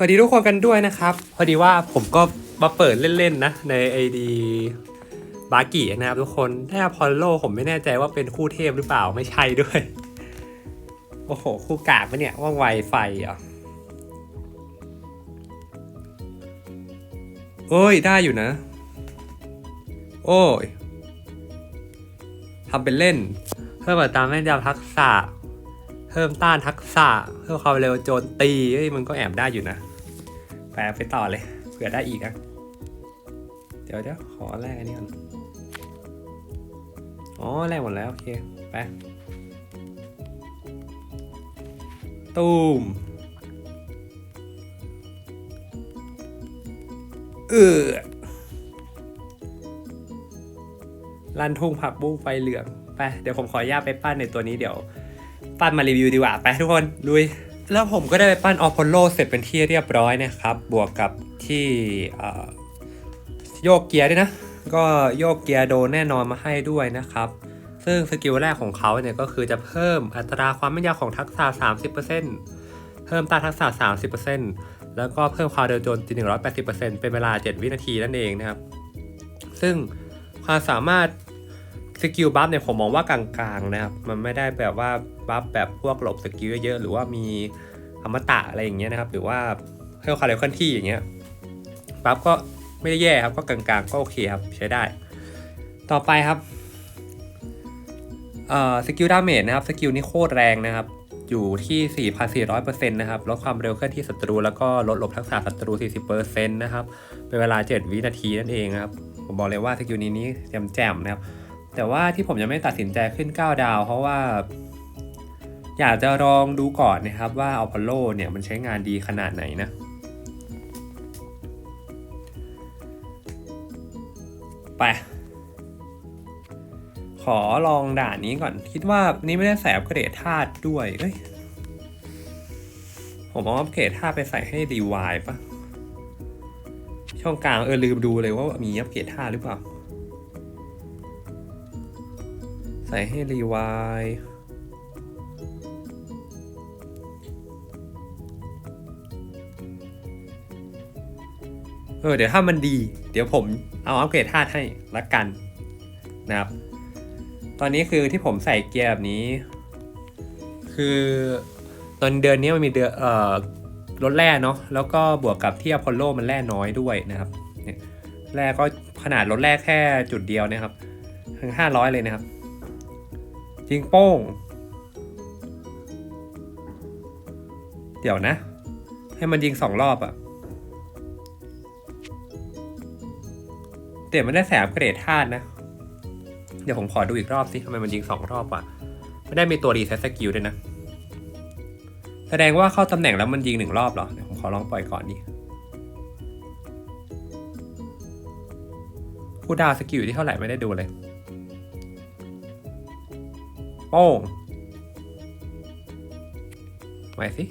สวัสดีทุกคนกันด้วยนะครับ พอดีว่าผมก็มาเปิดเล่นๆนะใน ID บากินะครับทุกคนถ้าพอลโลผมไม่แน่ใจว่าเป็นคู่เทพหรือเปล่าไม่ใช่ด้วย โอ้โห คู่กากปะเนี่ยว่างไวไฟเหรอะโอ้ย ได้อยู่นะ โอ้ยทำเป็นเล่น เพิ่มอัตราแม่นยำทักษะ เพิ่มต้านทักษะ เพิ่มความเร็วโจมตีเฮ้ยมันก็แอบได้อยู่นะแปลไปต่อเลยเผื่อได้อีกอะเดี๋ยวเดี๋ยวขอแรกอันนี้ก่อนอ๋อแรกหมดแล้วโอเคไปตูมเออลันทุ่งผักบุ้งไฟเหลืองไปเดี๋ยวผมขอญาตไปปั้นในตัวนี้เดี๋ยว ปั้นมารีวิวดีกว่าไปทุกคนลุย แล้วผมก็ได้ไปปั้นอพอลโลเสร็จเป็นที่เรียบร้อยนะครับ บวกกับที่โยกเกียร์ด้วยนะ ก็โยกเกียร์โดนแน่นอนมาให้ด้วยนะครับ ซึ่งสกิลแรกของเขาเนี่ยก็คือจะเพิ่มอัตราความแม่นยำของทักษะ 30%เพิ่มต้านทักษะ 30%แล้วก็เพิ่มความเร็วโจมตี180%เป็นเวลา 7 วินาทีนั่นเองนะครับ ซึ่งความสามารถ สกิลบัฟเนี่ยผมมองว่ากลางๆนะครับ มันไม่ได้แบบว่าบัฟแบบพวกหลบสกิลเยอะๆหรือว่ามีอมตะอะไรอย่างเงี้ยนะครับหรือว่าเพิ่มความเร็วเคลื่อนที่อย่างเงี้ยบัฟก็ไม่ได้แย่ครับก็กลางๆก็โอเคครับใช้ได้ ต่อไปครับเอ่อสกิลดาเมจนะครับสกิลนี้โคตรแรงนะครับอยู่ที่ 4,400%นะครับ ลดความเร็วเคลื่อนที่ศัตรู แล้วก็ลดหลบทักษะศัตรู 40%นะครับ เป็นเวลา 7 วินาทีนั่นเองครับ ผมบอกเลยว่าสกิลนี้นี้แจ่มๆนะครับ แต่ว่าที่ผมยังไม่ตัดสินใจขึ้น 9 ดาว เพราะว่า อยากจะลองดูก่อนนะครับว่าอพอลโลเนี่ยมันใช้งานดีขนาดไหนนะไป ขอลองด่านนี้ก่อน คิดว่านี้ไม่ได้ใส่อัปเกรดธาตุด้วย เอ้ย ผมเอาอัปเกรดธาตุไปใส่ให้รีวายปะช่องกลางเออลืมดูเลยว่ามีอัปเกรดธาตุหรือเปล่า ใส่ให้รีวายเออเดี๋ยวถ้ามันดี เดี๋ยวผมเอาอัปเกรดธาตุให้ละกันนะครับ ตอนนี้คือที่ผมใส่เกียร์แบบนี้ คือตอนเดือนนี้มันมีเดือนเอ่อรถแร่เนาะแล้วก็บวกกับที่อพอลโลมันแร่น้อยด้วยนะครับเนี่ยแร่ก็ขนาดรถแร่แค่จุดเดียวนะครับถึงห้าร้อยเลยนะครับ ยิงโป้ง เดี๋ยวนะ ให้มันยิงสองรอบอะเดี๋ยวมันได้แสบเกรดธาตุนะ เดี๋ยวผมขอดูอีกรอบสิทำไมมันยิงสองรอบวะไม่ได้มีตัวรีเซ็ตสกิลด้วยนะ แสดงว่าเข้าตำแหน่งแล้วมันยิงหนึ่งรอบเหรอเดี๋ยวผมขอลองปล่อยก่อนดิผู้ดาวสกิลที่เท่าไหร่ไม่ได้ดูเลย โป้งไว้สิ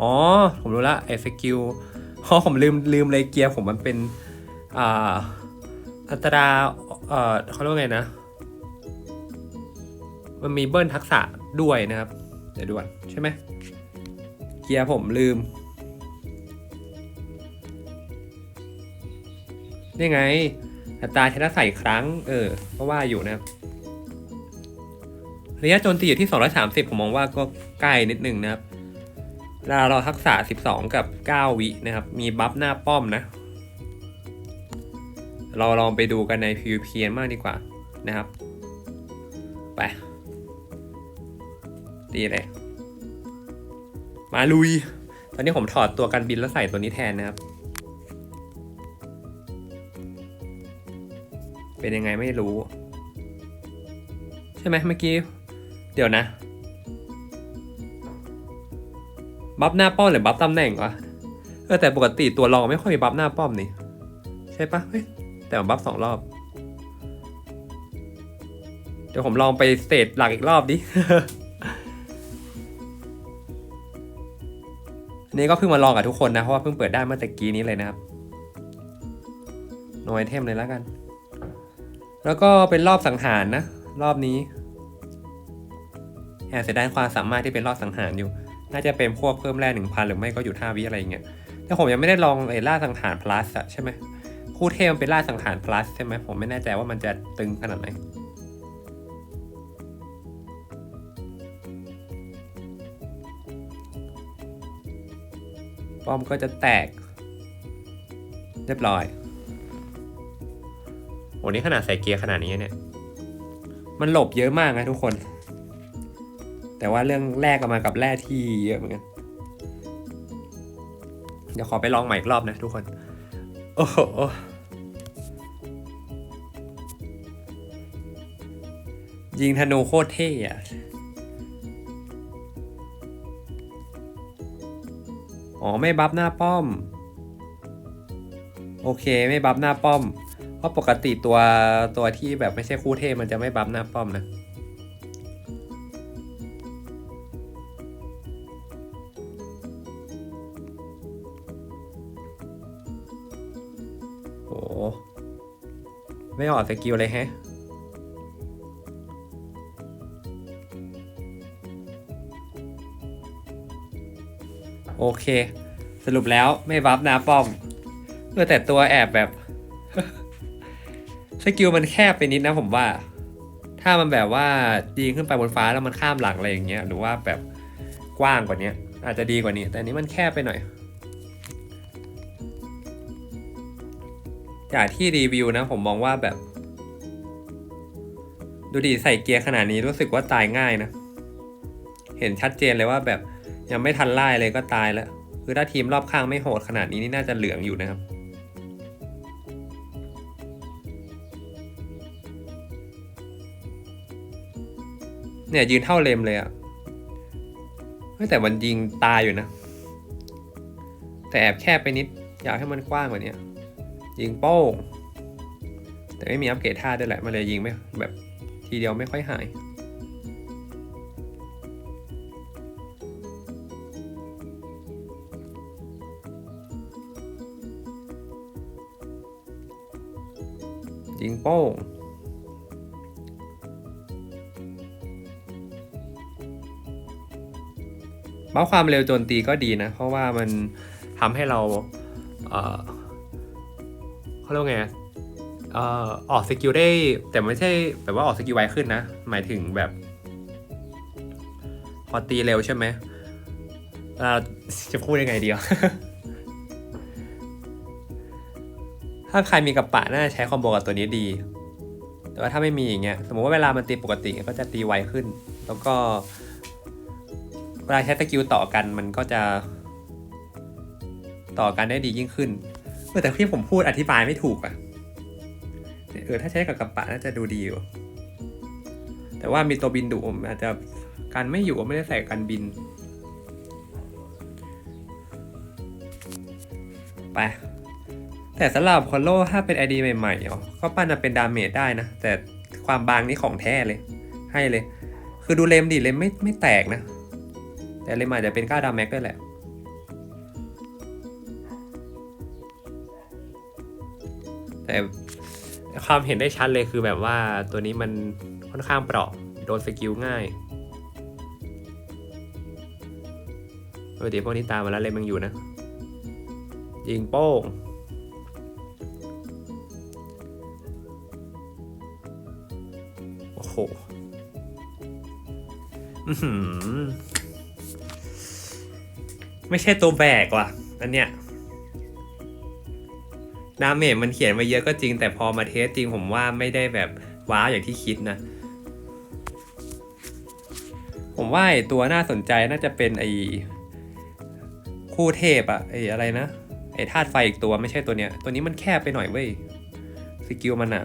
อ๋อ ผมรู้ละไอ้สกิลอ๋อผมลืมลืมเลยเกียร์ผมมันเป็น อ่า อัตราเอ่อเขาเรียกว่าไงนะ มันมีเบิ้ลทักษะด้วยนะครับ เดี๋ยวด่วนใช่ไหม เกียร์ผมลืม นี่ไง อัตราช้ทักษะอีกครั้ง เออเพราะว่าอยู่นะครับ ระยะโจมตีอยู่ที่ 230 ผมมองว่าก็ใกล้นิดนึงนะครับลาเราทักษะ 12 กับ 9 วินะครับ มีบัฟหน้าป้อมนะ เราลองไปดูกันใน PVP กันมากดีกว่านะครับ ไป ดีเลย มาลุย ตอนนี้ผมถอดตัวกันบินแล้วใส่ตัวนี้แทนนะครับ เป็นยังไงไม่รู้ ใช่ไหมเมื่อกี้ เดี๋ยวนะ บัฟหน้าป้อมหรือบัฟตำแหน่งวะเออแต่ปกติตัวรองไม่ค่อยมีบัฟหน้าป้อมนี่ ใช่ปะเฮ้ยแต่มันบัฟสองรอบ เดี๋ยวผมลองไปสเตจหลักอีกรอบดิอันนี้ก็เพิ่งมาลองกับทุกคนนะ เพราะว่าเพิ่งเปิดได้เมื่อตะกี้นี้เลยนะครับโนไอเทมเลยแล้วกัน แล้วก็เป็นรอบสังหารนะ รอบนี้แอบเสียดายความสามารถที่เป็นรอบสังหารอยู่ น่าจะเป็นพวกเพิ่มแร่หนึ่งพันหรือไม่ก็อยู่ท่าวิอะไรอย่างเงี้ย แต่ผมยังไม่ได้ลองไอ้ล่าสังหาร plus อะใช่ไหมคู่เทมเป็นล่าสังหาร plus ใช่ไหมผมไม่แน่ใจว่ามันจะตึงขนาดไหนป้อมก็จะแตก เรียบร้อย โอ้นี่ขนาดใส่เกียร์ขนาดนี้เนี่ย มันหลบเยอะมากนะทุกคน แต่ว่าเรื่องแรกก็มากับแร่ที่เยอะเหมือนกัน เดี๋ยวขอไปลองใหม่อีกรอบนะทุกคน โอ้โหยิงธนูโคตรเท่อะอ๋อ ไม่บัฟหน้าป้อม โอเค ไม่บัฟหน้าป้อม เพราะปกติตัวตัวที่แบบไม่ใช่คู่เทพมันจะไม่บัฟหน้าป้อมนะโอ้ไม่ออกสกิลเลยแฮะโอเค สรุปแล้วไม่บัฟหน้าป้อมเออแต่ตัวแอบแบบ สกิลมันแคบไปนิดนะผมว่า ถ้ามันแบบว่ายิงขึ้นไปบนฟ้าแล้วมันข้ามหลังอะไรอย่างเงี้ยหรือว่าแบบกว้างกว่านี้อาจจะดีกว่านี้ แต่นนี้มันแคบไปหน่อยจากที่รีวิวนะผมมองว่าแบบ ดูดีใส่เกียร์ขนาดนี้รู้สึกว่าตายง่ายนะ เห็นชัดเจนเลยว่าแบบยังไม่ทันไล่เลยก็ตายแล้ว คือถ้าทีมรอบข้างไม่โหดขนาดนี้นี่น่าจะเหลืองอยู่นะครับ เนี่ยยืนเท่าเลมเลยอะแต่มันยิงตายอยู่นะ แต่แอบแคบไปนิด อยากให้มันกว้างกว่านี้ยิงโป้ง แต่ไม่มีอัปเกรดท่าด้วยแหละ มันเลยยิงไม่แบบทีเดียวไม่ค่อยหายยิงโป้ง บัฟความเร็วโจมตีก็ดีนะ เพราะว่ามันทำให้เราเขาเรียกว่าไงออกสกิลได้ แต่ไม่ใช่แบบว่าออกสกิลไวขึ้นนะ หมายถึงแบบ พอตีเร็วใช่ไหมจะพูดยังไงดีอะถ้าใครมีกระปะน่าใช้คอมโบกับตัวนี้ดี แต่ว่าถ้าไม่มีอย่างเงี้ย สมมติว่าเวลามันตีปกติก็จะตีไวขึ้น แล้วก็ เวลาใช้สกิลต่อกันมันก็จะ ต่อกันได้ดียิ่งขึ้นเออแต่ที่ผมพูดอธิบายไม่ถูกอะเออถ้าใช้กับกระปะน่าจะดูดีอยู่แต่ว่ามีตัวบินดุผมอาจจะการไม่อยู่ไม่ได้ใส่การบิน ไป แต่สำหรับคอลโลถ้าเป็นไอดีใหม่ๆอ๋อก็ปั้นมาเป็นดาเมจได้นะ แต่ความบางนี่ของแท้เลย ให้เลย คือดูเลมดิเลมไม่ไม่แตกนะ แต่เลมอาจจะเป็นก้าดาแม็กด้วยแหละแต่ความเห็นได้ชัดเลยคือแบบว่าตัวนี้มันค่อนข้างเปราะโดนสกิลง่ายปกติพวกนี้ตามมาแล้วเลมังอยู่นะ ยิงโป้งโอ้โหอื้อหือ ไม่ใช่ตัวแบกว่ะอันเนี้ยดาเมจมันเขียนมาเยอะก็จริง แต่พอมาเทสจริงผมว่าไม่ได้แบบว้าวอย่างที่คิดนะ ผมว่าไอตัวน่าสนใจน่าจะเป็นไอ้คู่เทพอะไอ้อะไรนะไอ้ธาตุไฟอีกตัวไม่ใช่ตัวเนี้ย ตัวนี้มันแคบไปหน่อยเว้ยสกิลมันอะ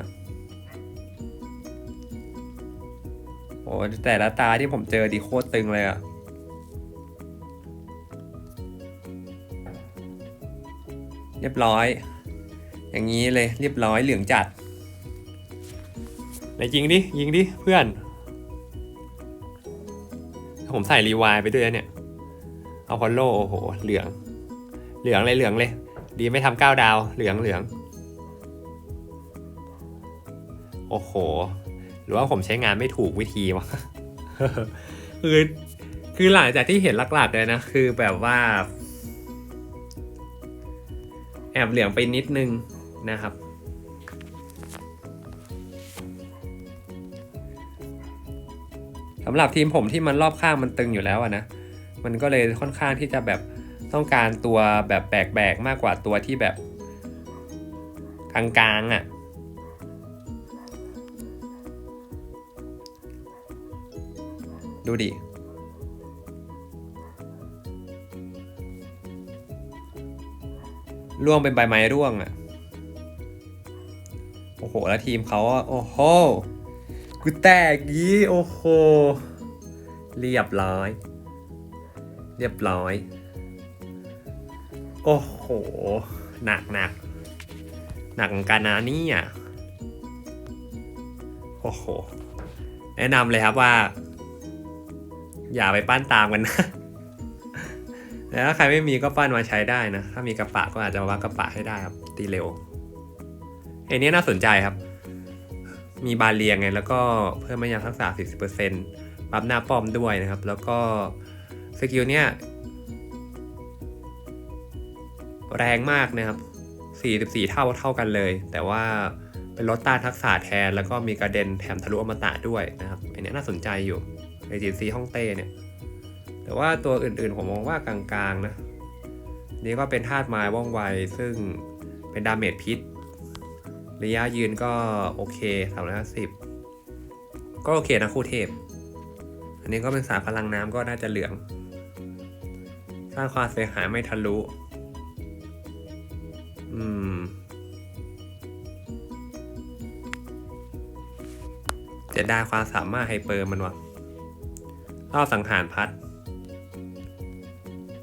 โอ้แต่ละตาที่ผมเจอดีโคตรตึงเลยอะ เรียบร้อย อย่างนี้เลยเรียบร้อยเหลืองจัดไหนยิงดิยิงดิเพื่อน ผมใส่รีวายไปด้วยเนี่ยเอาคอนโลโอ้โหเหลือง เหลืองเลยเหลืองเลย ดีไม่ทำเก้าดาวเหลืองเหลืองโอ้โห หรือว่าผมใช้งานไม่ถูกวิธีวะคือคือหลังจากที่เห็นหลักๆเลยนะ คือแบบว่า แอบเหลืองไปนิดนึงนะครับ สำหรับทีมผมที่มันรอบข้างมันตึงอยู่แล้วนะ มันก็เลยค่อนข้างที่จะแบบต้องการตัวแบบแบกๆมากกว่าตัวที่แบบกลางๆอะ่ะดูดิ ร่วงเป็นใบไม้ร่วงอะ่ะ โอ้โห แล้วทีมเขาอะโอ้โห กูแตกยี่โอ้โห เรียบร้อย เรียบร้อย โอ้โห หนักหนักหนักเหมือนกันนะนี่ยโอ้โห แนะนำเลยครับว่า อย่าไปปั้นตามกันนะ แล้วใครไม่มีก็ปั้นมาใช้ได้นะ ถ้ามีกระปะก็อาจจะวางกระปะให้ได้ครับ ตีเร็วไอ้นี้น่าสนใจครับ มีบาเรียงไง แล้วก็เพิ่มมายางทักษะ 40%ปั๊บหน้าป้อมด้วยนะครับ แล้วก็สกิลเนี้ยแรงมากนะครับ 44 เท่าเท่ากันเลย แต่ว่าเป็นลดต้านทักษะแทน แล้วก็มีกระเด็นแถมทะลุอมตะด้วยนะครับอันนี้น่าสนใจอยู่ใน GC ฮ่องเต้เนี่ย แต่ว่าตัวอื่นๆผมมองว่ากลางๆนะ นี่ก็เป็นธาตุไม้ว่องไว ซึ่งเป็นดาเมจพิษ ระยะยืนก็โอเคสามร้อยห้าสิบก็โอเคนะคู่เทพ อันนี้ก็เป็นสายพลังน้ำก็น่าจะเหลือง สร้างความเสียหายไม่ทะลุ อืมจะได้ความสามารถไฮเปอร์มันวะรอบสังหารพัด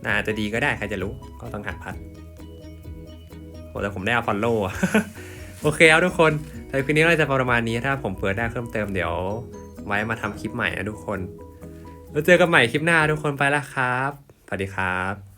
น่าจะดีก็ได้ใครจะรู้ก็ต้องหัดพัดโหแต่ผมได้เอาฟอลโล่โอเคครับทุกคนในคลิปนี้เราจะประมาณนี้ถ้าผมเปิดได้เพิ่มเติมเดี๋ยว ไว้มาทำคลิปใหม่นะทุกคน แล้วเจอกันใหม่คลิปหน้าทุกคนไปแล้วครับสวัสดีครับ